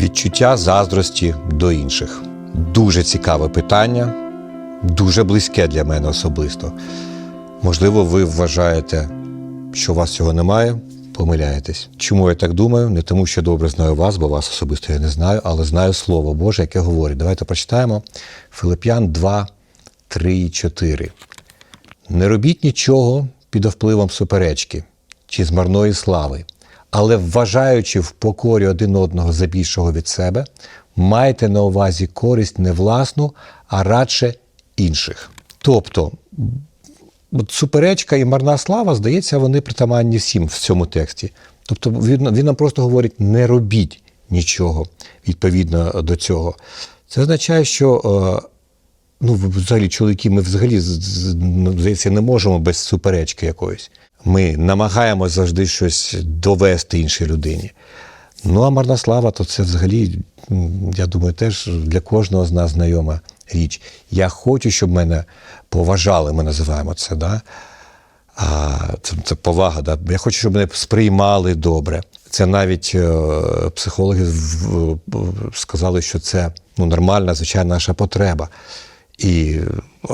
Відчуття заздрості до інших. Дуже цікаве питання, дуже близьке для мене особисто. Можливо, ви вважаєте, що у вас цього немає, помиляєтесь. Чому я так думаю? Не тому, що добре знаю вас, бо вас особисто я не знаю, але знаю Слово Боже, яке говорить. Давайте прочитаємо Филип'ян 2, 3 і 4. Не робіть нічого під впливом суперечки чи з марної слави, але вважаючи в покорі один одного за більшого від себе, майте на увазі користь не власну, а радше інших. Тобто, от суперечка і марна слава, здається, вони притаманні всім в цьому тексті. Тобто він, він нам просто говорить: не робіть нічого відповідно до цього. Це означає, що е, ну, взагалі, чоловіки, ми взагалі ну, здається, не можемо без суперечки якоїсь. Ми намагаємося завжди щось довести іншій людині. Ну, а марна слава, то це взагалі, я думаю, теж для кожного з нас знайома річ. Я хочу, щоб мене поважали, ми називаємо це. Да? А це, це повага. Да? Я хочу, щоб мене сприймали добре. Це навіть е, психологи в- сказали, що це ну, нормальна, звичайна наша потреба. І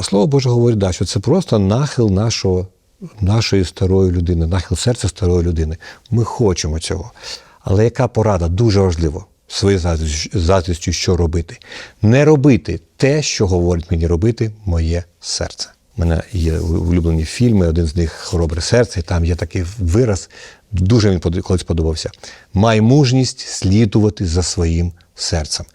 слово Боже говорить, да, що це просто нахил нашого, нашої старої людини, нахил серця старої людини. Ми хочемо цього. Але яка порада дуже важливо своєю заздрістю, що робити? Не робити те, що говорить мені робити моє серце. У мене є улюблені фільми, один з них Хоробре серце, і там є такий вираз, дуже він колись подобався. Май мужність слідувати за своїм серцем.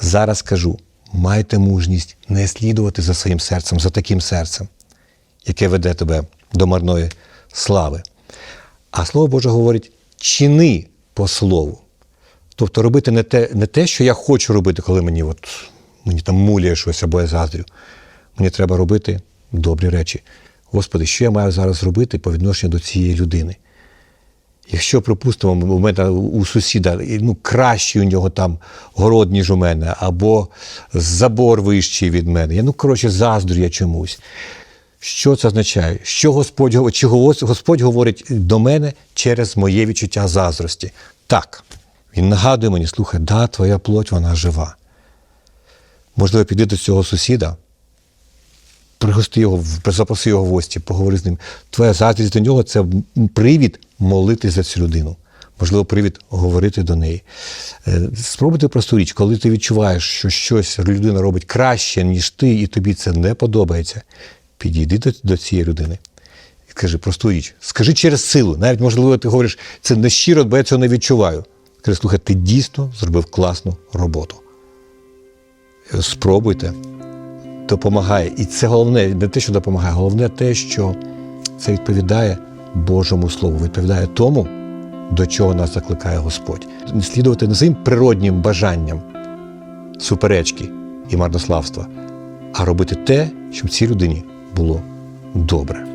Зараз кажу: майте мужність не слідувати за своїм серцем, за таким серцем, яке веде тебе до марної слави. А слово Боже говорить: чини по слову. Тобто робити не те, не те, що я хочу робити, коли мені, от, мені там муляє щось або я заздрю. Мені треба робити добрі речі. Господи, що я маю зараз зробити по відношенню до цієї людини? Якщо, припустимо, у мене у сусіда ну, кращий у нього там город, ніж у мене, або забор вищий від мене, я ну, коротше, заздрю я чомусь. Що це означає? Що Господь, говорить- чи Господь говорить до мене через моє відчуття заздрості? Так. Він нагадує мені, слухай, да, твоя плоть, вона жива. Можливо, піди до цього сусіда, пригости його, запроси його в гості, поговори з ним. Твоя заздрість до нього це привід молитись за цю людину. Можливо, привід говорити до неї. Е, Спробуйте просту річ, коли ти відчуваєш, що щось людина робить краще, ніж ти, і тобі це не подобається, підійди до, до цієї людини. І скажи просту річ. Скажи через силу. Навіть, можливо, ти говориш, це не щиро, бо я цього не відчуваю. Скажи, слухай, ти дійсно зробив класну роботу. Спробуйте допомагає. І це головне, не те, що допомагає, головне те, що це відповідає Божому Слову, відповідає тому, до чого нас закликає Господь. Не слідувати не своїм природнім бажанням суперечки і марнославства, а робити те, щоб цій людині було добре.